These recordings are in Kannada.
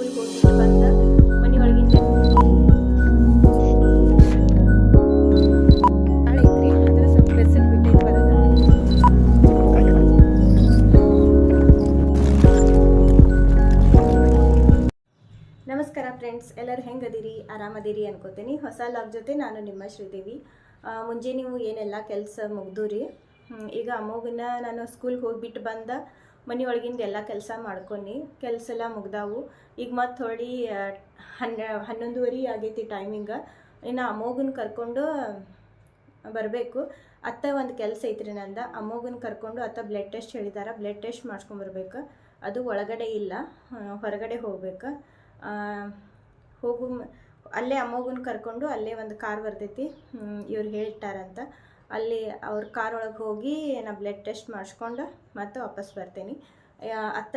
ಸ್ಕೂಲ್ಗೆ ಹೋಗ್ಬಿಟ್ಟು ಬಂದ ಮನೆಯೊಳಗಿಂದ ನಮಸ್ಕಾರ ಫ್ರೆಂಡ್ಸ್ ಎಲ್ಲರೂ ಹೆಂಗದಿರಿ? ಆರಾಮದಿರಿ ಅನ್ಕೋತೀನಿ. ಹೊಸ ಲಾಗ್ ಜೊತೆ ನಾನು ನಿಮ್ಮ ಶ್ರೀದೇವಿ. ಮುಂಜಾನೆ ಮುಂಜೆ ನೀವು ಏನೆಲ್ಲ ಕೆಲಸ ಮುಗ್ದು ರೀ ಈಗ ಅಮ್ಮೋಗನ್ನ ನಾನು ಸ್ಕೂಲ್ಗೆ ಹೋಗಿಬಿಟ್ಟು ಬಂದ ಮನೆಯೊಳಗಿಂದ ಎಲ್ಲ ಕೆಲಸ ಮಾಡ್ಕೊನಿ ಕೆಲಸ ಎಲ್ಲ ಮುಗ್ದಾವು. ಈಗ ಮತ್ತೆ ಥೋಡಿ ಹನ್ನೆ ಹನ್ನ, ಹನ್ನೊಂದುವರೆ ಆಗೈತಿ ಟೈಮಿಂಗ ಇನ್ನು ಅಮ್ಮೋಗನ್ನ ಕರ್ಕೊಂಡು ಬರಬೇಕು. ಅತ್ತ ಒಂದು ಕೆಲಸ ಐತ್ರಿ ನಂದ. ಅಮೋಗನ್ ಕರ್ಕೊಂಡು ಅತ್ತ ಬ್ಲಡ್ ಟೆಸ್ಟ್ ಹೇಳಿದಾರ. ಬ್ಲಡ್ ಟೆಸ್ಟ್ ಮಾಡ್ಸ್ಕೊಂಬರ್ಬೇಕು ಅದು ಒಳಗಡೆ ಇಲ್ಲ. ಹೊರಗಡೆ ಹೋಗ್ಬೇಕು. ಹೋಗು ಅಲ್ಲೇ ಅಮ್ಮಗನ್ನ ಕರ್ಕೊಂಡು ಅಲ್ಲೇ ಒಂದು ಕಾರ್ ಬರ್ತೈತಿ. ಇವ್ರು ಹೇಳಿಟ್ಟಾರಂತ. ಅಲ್ಲಿ ಅವ್ರ ಕಾರ್ ಒಳಗೆ ಹೋಗಿ ನಾ ಬ್ಲಡ್ ಟೆಸ್ಟ್ ಮಾಡಿಸ್ಕೊಂಡು ಮತ್ತೆ ವಾಪಸ್ ಬರ್ತೀನಿ. ಅತ್ತ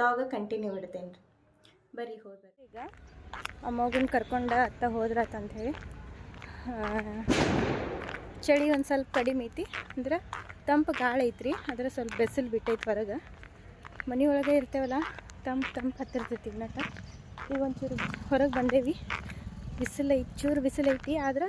ಲಾಗ ಕಂಟಿನ್ಯೂ ಇಡ್ತೇನೆ ರೀ. ಬರೀ ಹೋದ್ರೆ ಈಗ ಅಮ್ಮಗಿನ ಕರ್ಕೊಂಡು ಅತ್ತ ಹೋದ್ರಾತಂತ ಹೇಳಿ. ಚಳಿ ಒಂದು ಸ್ವಲ್ಪ ಕಡಿಮೆ ಐತಿ. ಅಂದ್ರೆ ತಂಪು ಗಾಳಿ ಐತ್ರಿ. ಅದ್ರ ಸ್ವಲ್ಪ ಬೆಸಿಲು ಬಿಟ್ಟೈತಿ ಹೊರಗೆ. ಒಳಗೆ ಇರ್ತೇವಲ್ಲ, ತಂಪು ತಂಪು ಹತ್ತಿರ್ತೈತಿ ಇನ್ನಟ ಈಗ ಒಂಚೂರು ಹೊರಗೆ ಬಂದೇವಿ. ಬಿಸಿಲು ಐತಿ ಚೂರು ಬಿಸಿಲು ಐತಿ. ಆದ್ರೆ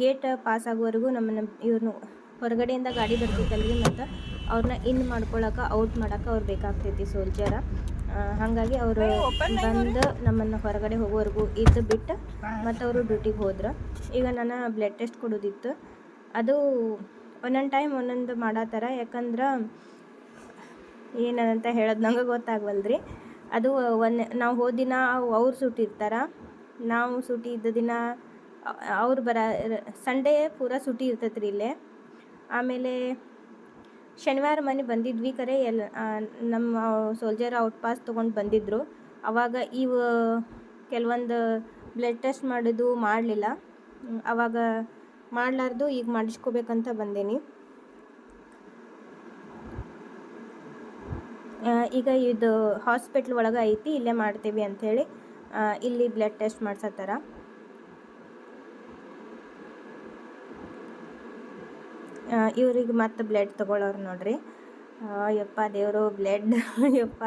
ಗೇಟ್ ಪಾಸ್ ಆಗುವವರೆಗೂ ನಮ್ಮನ್ನು ಇವ್ರನ್ನ ಹೊರಗಡೆಯಿಂದ ಗಾಡಿ ಬರ್ತೈತಲ್ರಿ ಮತ್ತು ಅವ್ರನ್ನ ಇನ್ ಮಾಡ್ಕೊಳಕ್ಕೆ ಔಟ್ ಮಾಡೋಕೆ ಅವ್ರು ಬೇಕಾಗ್ತೈತಿ ಸೋಲ್ಜರ ಹಾಗಾಗಿ ಅವರು ಬಂದು ನಮ್ಮನ್ನು ಹೊರಗಡೆ ಹೋಗೋವರೆಗೂ ಇದ್ದು ಬಿಟ್ಟು ಮತ್ತು ಅವರು ಡ್ಯೂಟಿಗೆ ಹೋದ್ರು. ಈಗ ನಾನು ಬ್ಲಡ್ ಟೆಸ್ಟ್ ಕೊಡೋದಿತ್ತು. ಅದು ಒಂದೊಂದು ಟೈಮ್ ಒಂದೊಂದು ಮಾಡತ್ತಾರ ಯಾಕಂದ್ರೆ ಏನಂತ ಹೇಳೋದು ನಂಗೆ ಗೊತ್ತಾಗವಲ್ರಿ ಅದು ಒಂದು ನಾವು ಹೋದ ದಿನ ಅವ್ರು ಸೂಟಿ ಇರ್ತಾರ. ನಾವು ಸೂಟಿ ಇದ್ದ ದಿನ ಅವ್ರು ಬರ ಸಂಡೇ ಪೂರ ಸುಟಿ ಇರ್ತೈತೆ ರೀ ಇಲ್ಲೇ. ಆಮೇಲೆ ಶನಿವಾರ ಮನೆ ಬಂದಿದ್ವಿ ಕರೆ ಎಲ್ಲ ನಮ್ಮ ಸೋಲ್ಜರ್ ಔಟ್ ಪಾಸ್ ತೊಗೊಂಡು ಬಂದಿದ್ದರು ಅವಾಗ ಇವು ಕೆಲವೊಂದು ಬ್ಲಡ್ ಟೆಸ್ಟ್ ಮಾಡೋದು ಮಾಡಲಿಲ್ಲ. ಅವಾಗ ಮಾಡಲಾರ್ದು ಈಗ ಮಾಡಿಸ್ಕೋಬೇಕಂತ ಬಂದೇನಿ. ಈಗ ಇದು ಹಾಸ್ಪಿಟ್ಲ್ ಒಳಗೆ ಐತಿ, ಇಲ್ಲೇ ಮಾಡ್ತೀವಿ ಅಂಥೇಳಿ ಇಲ್ಲಿ ಬ್ಲಡ್ ಟೆಸ್ಟ್ ಮಾಡ್ಸತ್ತಾರ. ಇವ್ರಿಗೆ ಮತ್ತೆ ಬ್ಲಡ್ ತಗೊಳ್ಳೋರು ನೋಡ್ರಿ. ಯಪ್ಪ ದೇವರು ಬ್ಲಡ್ ಯಪ್ಪ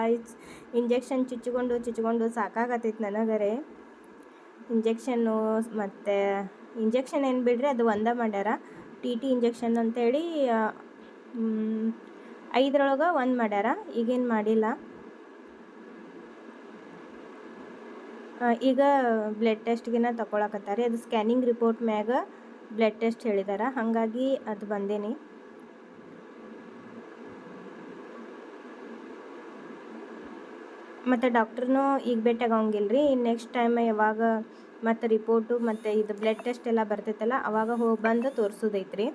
ಇಂಜೆಕ್ಷನ್ ಚುಚ್ಚಿಕೊಂಡು ಚುಚ್ಚಿಕೊಂಡು ಸಾಕಾಗತ್ತೈತೆ ನನಗರೆ. ಇಂಜೆಕ್ಷನ್ನು ಮತ್ತು ಇಂಜೆಕ್ಷನ್ ಏನು ಬಿಡ್ರಿ ಅದು ಒಂದೇ ಮಾಡ್ಯಾರ. ಟಿ ಟಿ ಇಂಜೆಕ್ಷನ್ ಅಂತೇಳಿ ಐದರೊಳಗೆ ಒಂದು ಮಾಡ್ಯಾರ. ಈಗೇನು ಮಾಡಿಲ್ಲ. ಈಗ ಬ್ಲಡ್ ಟೆಸ್ಟ್ಗಿನ ತಗೊಳಕತ್ತಾರೆ. ಅದು ಸ್ಕ್ಯಾನಿಂಗ್ ರಿಪೋರ್ಟ್ ಮ್ಯಾಗ ಬ್ಲಡ್ ಟೆಸ್ಟ್ ಹೇಳಿದಾರ. ಹಾಗಾಗಿ ಅದು ಬಂದೇನಿ. ಮತ್ತು ಡಾಕ್ಟ್ರನ್ನೂ ಈಗ ಭೇಟಿಯಾಗಂಗಿಲ್ಲ ರೀ ನೆಕ್ಸ್ಟ್ ಟೈಮ್ ಯಾವಾಗ ಮತ್ತು ರಿಪೋರ್ಟು ಮತ್ತು ಇದು ಬ್ಲಡ್ ಟೆಸ್ಟ್ ಎಲ್ಲ ಬರ್ತೈತಲ್ಲ, ಅವಾಗ ಹೋಗಿ ಬಂದು ತೋರಿಸೋದೈತ್ರಿ.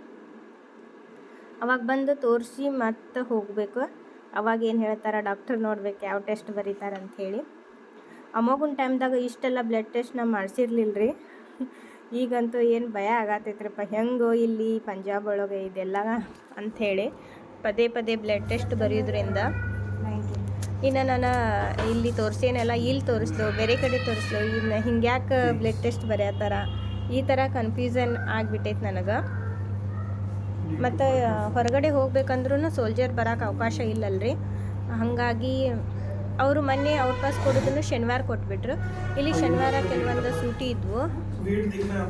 ಅವಾಗ ಬಂದು ತೋರಿಸಿ ಮತ್ತೆ ಹೋಗಬೇಕು. ಅವಾಗ ಏನು ಹೇಳ್ತಾರೆ ಡಾಕ್ಟರ್ ನೋಡ್ಬೇಕು ಯಾವ ಟೆಸ್ಟ್ ಬರೀತಾರೆ ಹೇಳಿ. ಅಮೋಗಿನ ಟೈಮ್ದಾಗ ಇಷ್ಟೆಲ್ಲ ಬ್ಲಡ್ ಟೆಸ್ಟ್ ನಾ ಮಾಡಿಸಿರ್ಲಿಲ್ಲ ರೀ ಈಗಂತೂ ಏನು ಭಯ ಆಗತ್ತೈತ್ರಪ್ಪ. ಹೆಂಗೋ ಇಲ್ಲಿ ಪಂಜಾಬ್ ಒಳಗೆ ಇದೆಲ್ಲ ಅಂಥೇಳಿ ಪದೇ ಪದೇ ಬ್ಲಡ್ ಟೆಸ್ಟ್ ಬರೆಯೋದ್ರಿಂದ ಇನ್ನು ನಾನು ಇಲ್ಲಿ ತೋರಿಸೇನಲ್ಲ ಇಲ್ಲಿ ತೋರಿಸ್ಲು ಬೇರೆ ಕಡೆ ತೋರಿಸ್ಲು ಇನ್ನು ಹಿಂಗ್ಯಾಕೆ ಬ್ಲಡ್ ಟೆಸ್ಟ್ ಬರೆಯತ್ತಾರ? ಈ ಥರ ಕನ್ಫ್ಯೂಸನ್ ಆಗಿಬಿಟ್ಟೈತೆ ನನಗೆ. ಮತ್ತು, ಹೊರಗಡೆ ಹೋಗ್ಬೇಕಂದ್ರೂ ಸೋಲ್ಜರ್ ಬರೋಕೆ ಅವಕಾಶ ಇಲ್ಲಲ್ರಿ. ಹಾಗಾಗಿ ಅವರು ಮೊನ್ನೆ ಔಟ್ ಪಾಸ್ ಕೊಡೋದನ್ನು ಶನಿವಾರ ಕೊಟ್ಬಿಟ್ರು. ಇಲ್ಲಿ ಶನಿವಾರ ಕೆಲವೊಂದು ಸೂಟಿ ಇದ್ವು.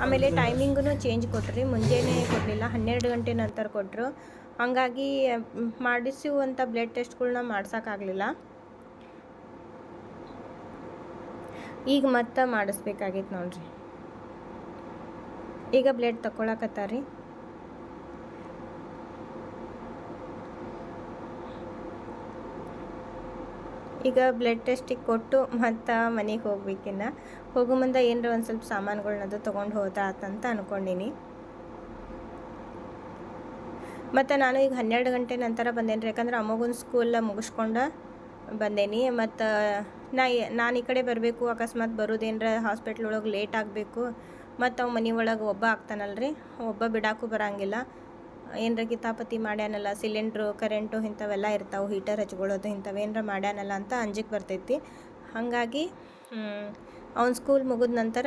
ಆಮೇಲೆ ಟೈಮಿಂಗೂ ಚೇಂಜ್ ಕೊಟ್ರಿ. ಮುಂಜಾನೆ ಕೊಡಲಿಲ್ಲ, ಹನ್ನೆರಡು ಗಂಟೆ ನಂತರ ಕೊಟ್ಟರು ಹಾಗಾಗಿ ಮಾಡಿಸುವಂಥ ಬ್ಲಡ್ ಟೆಸ್ಟ್ಗಳನ್ನ ಮಾಡ್ಸೋಕ್ಕಾಗಲಿಲ್ಲ. ಈಗ ಮತ್ತೆ ಮಾಡಿಸ್ಬೇಕಾಗೈತೆ ನೋಡ್ರಿ. ಈಗ ಬ್ಲಡ್ ತಗೊಳಕತ್ತಾರಿ ಈಗ ಬ್ಲಡ್ ಟೆಸ್ಟಿಗೆ ಕೊಟ್ಟು ಮತ್ತು ಮನೆಗೆ ಹೋಗ್ಬೇಕಿನ್ನ. ಹೋಗೋ ಮುಂದೆ ಏನರ ಒಂದು ಸ್ವಲ್ಪ ಸಾಮಾನುಗಳನ್ನದು ತೊಗೊಂಡು ಹೋದ ಅಂತ ಅಂದ್ಕೊಂಡಿನಿ ಮತ್ತು ನಾನು ಈಗ ಹನ್ನೆರಡು ಗಂಟೆ ನಂತರ ಬಂದೇನಿ ರೀ ಯಾಕಂದ್ರೆ ಅಮ್ಮಗನ ಸ್ಕೂಲ್ ಮುಗಿಸ್ಕೊಂಡು ಬಂದೇನಿ. ಮತ್ತು ನಾ ನಾನು ಈ ಕಡೆ ಬರಬೇಕು, ಅಕಸ್ಮಾತ್ ಬರೋದೇನ್ರ ಹಾಸ್ಪಿಟ್ಲ್ ಒಳಗೆ ಲೇಟ್ ಆಗಬೇಕು. ಮತ್ತು ಅವ ಮನೆ ಒಳಗೆ ಒಬ್ಬ ಆಗ್ತಾನಲ್ರಿ, ಒಬ್ಬ ಬಿಡಾಕು ಬರಂಗಿಲ್ಲ. ಏನರ ಕಿತಾಪತಿ ಮಾಡ್ಯಾನಲ್ಲ ಸಿಲಿಂಡ್ರು ಕರೆಂಟು ಇಂಥವೆಲ್ಲ ಇರ್ತಾವೆ ಹೀಟರ್ ಹಚ್ಕೊಳ್ಳೋದು ಇಂಥವು ಏನರ ಮಾಡ್ಯಾನಲ್ಲ ಅಂತ ಅಂಜಿಕೆ ಬರ್ತೈತಿ. ಹಾಗಾಗಿ ಅವ್ನ ಸ್ಕೂಲ್ ಮುಗಿದ ನಂತರ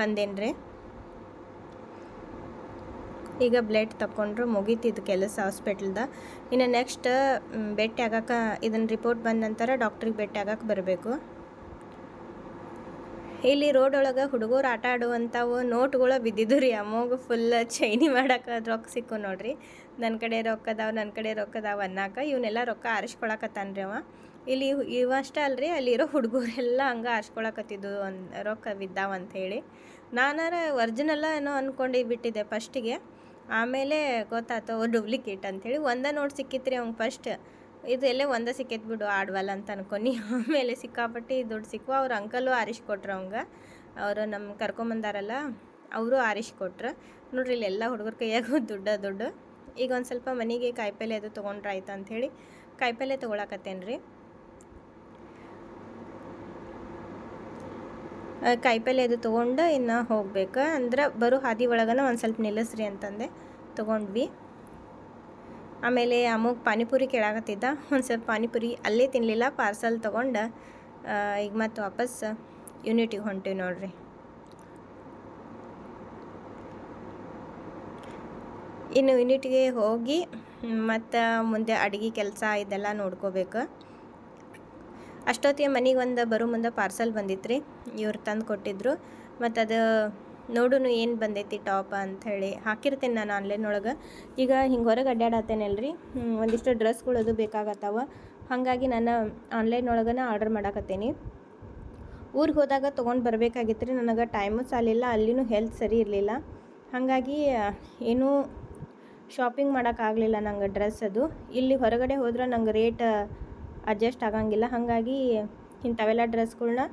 ಬಂದೇನ್ರಿ. ಈಗ ಬ್ಲಡ್ ತಗೊಂಡ್ರು ಮುಗೀತಿದ್ದು ಕೆಲಸ ಹಾಸ್ಪಿಟ್ಲ್ದ ಇನ್ನು ನೆಕ್ಸ್ಟ್ ಭೇಟಿ ಆಗಕ್ಕೆ ಇದನ್ನು ರಿಪೋರ್ಟ್ ಬಂದ ನಂತರ ಡಾಕ್ಟ್ರಿಗೆ ಭೇಟಿ ಆಗಕ್ಕೆ ಬರಬೇಕು. ಇಲ್ಲಿ ರೋಡ್ ಒಳಗೆ ಹುಡುಗರು ಆಟ ಆಡುವಂಥವು ನೋಟ್ಗಳು ಬಿದ್ದಿದ್ದು ರೀ. ಅಮ್ಮಗ ಫುಲ್ ಚೈನಿ ಮಾಡಕ್ಕೆ ರೊಕ್ಕ ಸಿಕ್ಕು ನೋಡ್ರಿ. ನನ್ನ ಕಡೆ ರೊಕ್ಕ ಅದಾವ ನನ್ನ ಕಡೆ ರೊಕ್ಕ ಅದಾವ ಅನ್ನಾಕ ಇವನ್ನೆಲ್ಲ ರೊಕ್ಕ ಆರಿಸ್ಕೊಳಕತ್ತಾನ ರೀ ಅವ. ಇಲ್ಲಿ ಇವಷ್ಟ ಅಲ್ರಿ, ಅಲ್ಲಿರೋ ಹುಡುಗರೆಲ್ಲ ಹಂಗೆ ಆರಿಸ್ಕೊಳಕತ್ತಿದ್ದು ಒಂದು ರೊಕ್ಕ ಬಿದ್ದಾವ ಅಂತ ಹೇಳಿ. ನಾನಾರ ಒರ್ಜಿನಲ್ಲ ಏನೋ ಅಂದ್ಕೊಂಡು ಬಿಟ್ಟಿದ್ದೆ ಫಸ್ಟಿಗೆ ಆಮೇಲೆ ಗೊತ್ತಾಯ್ತು ಡೂಪ್ಲಿಕೇಟ್ ಅಂಥೇಳಿ ಒಂದೇ ನೋಟ್ ಸಿಕ್ಕಿತ್ತು ರೀ ಅವ್ನು ಫಸ್ಟ್ ಇದು ಎಲ್ಲೇ ಒಂದೇ ಸಿಕ್ಕೈತ್ ಬಿಡು ಆಡ್ವಲ್ಲ ಅಂತ ಅನ್ಕೊನಿ ಆಮೇಲೆ ಸಿಕ್ಕಾಪಟ್ಟಿ ದುಡ್ಡು ಸಿಕ್ಕು ಅವ್ರ ಅಂಕಲು ಆರಿಸ್ಕೊಟ್ರು ಅವಂಗೆ. ಅವರು ನಮ್ಮ ಕರ್ಕೊಂಬಂದಾರಲ್ಲ ಅವರು ಆರಿಸ್ಕೊಟ್ರು ನೋಡ್ರಿ ಇಲ್ಲಿ ಎಲ್ಲ ಹುಡುಗರ ಕೈಯಾಗೂ ದುಡ್ಡ, ದುಡ್ಡು. ಈಗ ಒಂದು ಸ್ವಲ್ಪ ಮನೆಗೆ ಕಾಯಿಪಲ್ಲೆ ಅದು ತೊಗೊಂಡ್ರೆ ಆಯ್ತು ಅಂಥೇಳಿ ಕಾಯಿಪಲ್ಲೆ ತೊಗೊಳಕತ್ತೇನು ರೀ ಕಾಯಿಪಲ್ಲೆ ಅದು ತೊಗೊಂಡು ಇನ್ನು ಹೋಗ್ಬೇಕು. ಅಂದ್ರೆ ಬರೋ ಹಾದಿ ಒಳಗನ ಒಂದು ಸ್ವಲ್ಪ ನಿಲ್ಲಿಸ್ರಿ ಅಂತಂದೆ, ತೊಗೊಂಡ್ವಿ. ಆಮೇಲೆ ಅಮ್ಮಗೆ ಪಾನಿಪುರಿ ಕೇಳಾಕತ್ತಿದ್ದ. ಒಂದು ಸ್ವಲ್ಪ ಪಾನಿಪುರಿ ಅಲ್ಲೇ ತಿನ್ನಲಿಲ್ಲ ಪಾರ್ಸಲ್ ತೊಗೊಂಡು ಈಗ ಮತ್ತೆ ವಾಪಸ್ ಯೂನಿಟಿಗೆ ಹೊಂಟೀವಿ ನೋಡ್ರಿ. ಇನ್ನು ಯೂನಿಟ್ಗೆ ಹೋಗಿ ಮತ್ತು ಮುಂದೆ ಅಡುಗೆ ಕೆಲಸ ಇದೆಲ್ಲ ನೋಡ್ಕೋಬೇಕು. ಅಷ್ಟೊತ್ತಿಗೆ ಮನೆಗೆ ಒಂದು ಬರೋ ಮುಂದೆ ಪಾರ್ಸಲ್ ಬಂದಿತ್ತು ರೀ ಇವ್ರು ತಂದು ಕೊಟ್ಟಿದ್ರು. ಮತ್ತು ಅದು ನೋಡುನು ಏನು ಬಂದೈತಿ ಟಾಪ್ ಅಂಥೇಳಿ ಹಾಕಿರ್ತೀನಿ ನಾನು ಆನ್ಲೈನ್ ಒಳಗೆ. ಈಗ ಹಿಂಗೆ ಹೊರಗೆ ಅಡ್ಡಾಡತ್ತೇನಲ್ರಿ? ಒಂದಿಷ್ಟು ಡ್ರೆಸ್ಗಳು ಅದು ಬೇಕಾಗತ್ತಾವ. ಹಾಗಾಗಿ ನಾನು ಆನ್ಲೈನ್ ಒಳಗನ ಆರ್ಡರ್ ಮಾಡಾಕತ್ತೇನಿ. ಊರಿಗೆ ಹೋದಾಗ ತೊಗೊಂಡು ಬರಬೇಕಾಗಿತ್ತು ರೀ ನನಗೆ ಟೈಮು ಸಾಲಿಲ್ಲ, ಅಲ್ಲಿನೂ ಹೆಲ್ತ್ ಸರಿ ಇರಲಿಲ್ಲ. ಹಾಗಾಗಿ, ಏನೂ ಶಾಪಿಂಗ್ ಮಾಡೋಕ್ಕಾಗಲಿಲ್ಲ ನಂಗೆ ಡ್ರೆಸ್ ಅದು. ಇಲ್ಲಿ ಹೊರಗಡೆ ಹೋದ್ರೆ ನಂಗೆ ರೇಟ್ ಅಡ್ಜಸ್ಟ್ ಆಗಂಗಿಲ್ಲ. ಹಾಗಾಗಿ ಇಂಥವೆಲ್ಲ ಡ್ರೆಸ್ಗಳ್ನ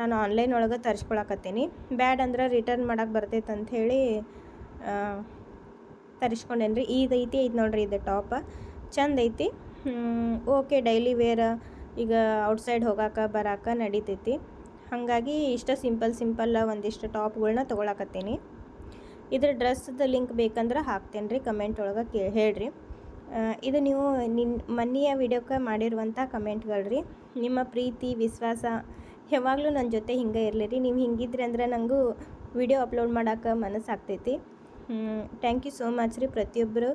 ನಾನು ಆನ್ಲೈನ್ ಒಳಗೆ ತರಿಸ್ಕೊಳಕತ್ತೀನಿ. ಬ್ಯಾಡ್ ಅಂದ್ರೆ ರಿಟರ್ನ್ ಮಾಡಕ್ಕೆ ಬರ್ತೈತೆ ಅಂಥೇಳಿ ತರಿಸ್ಕೊಂಡೇನಿ ರೀ ರೀತಿ ಐತಿ ನೋಡ್ರಿ ಇದು ಟಾಪ ಚಂದ ಐತಿ. ಓಕೆ ಡೈಲಿ ವೇರ್ ಈಗ ಔಟ್ಸೈಡ್ ಹೋಗಾಕ, ಬರಾಕ ನಡೀತೈತಿ. ಹಾಗಾಗಿ ಇಷ್ಟ ಸಿಂಪಲ್ ಸಿಂಪಲ್ ಒಂದಿಷ್ಟು ಟಾಪ್ಗಳನ್ನ ತೊಗೊಳಕತ್ತೀನಿ. ಇದ್ರ ಡ್ರೆಸ್ದು ಲಿಂಕ್ ಬೇಕಂದ್ರೆ ಹಾಕ್ತೇನೆ ರೀ ಕಮೆಂಟ್ ಒಳಗೆ ಕೇ, ಹೇಳ್ರಿ. ಇದು ನೀವು ನಿನ್ನ ಮನೆಯ ವಿಡಿಯೋಕ್ಕೆ ಮಾಡಿರುವಂಥ ಕಮೆಂಟ್ಗಳು ರೀ ನಿಮ್ಮ ಪ್ರೀತಿ, ವಿಶ್ವಾಸ ಯಾವಾಗಲೂ ನನ್ನ ಜೊತೆ ಹಿಂಗೆ ಇರಲಿ ರೀ. ನೀವು ಹಿಂಗಿದ್ರಿ ಅಂದ್ರೆ ನನಗೂ ವಿಡಿಯೋ ಅಪ್ಲೋಡ್ ಮಾಡೋಕೆ ಮನಸ್ಸಾಗ್ತೈತಿ. ಥ್ಯಾಂಕ್ ಯು ಸೋ ಮಚ್ ರೀ ಪ್ರತಿಯೊಬ್ಬರು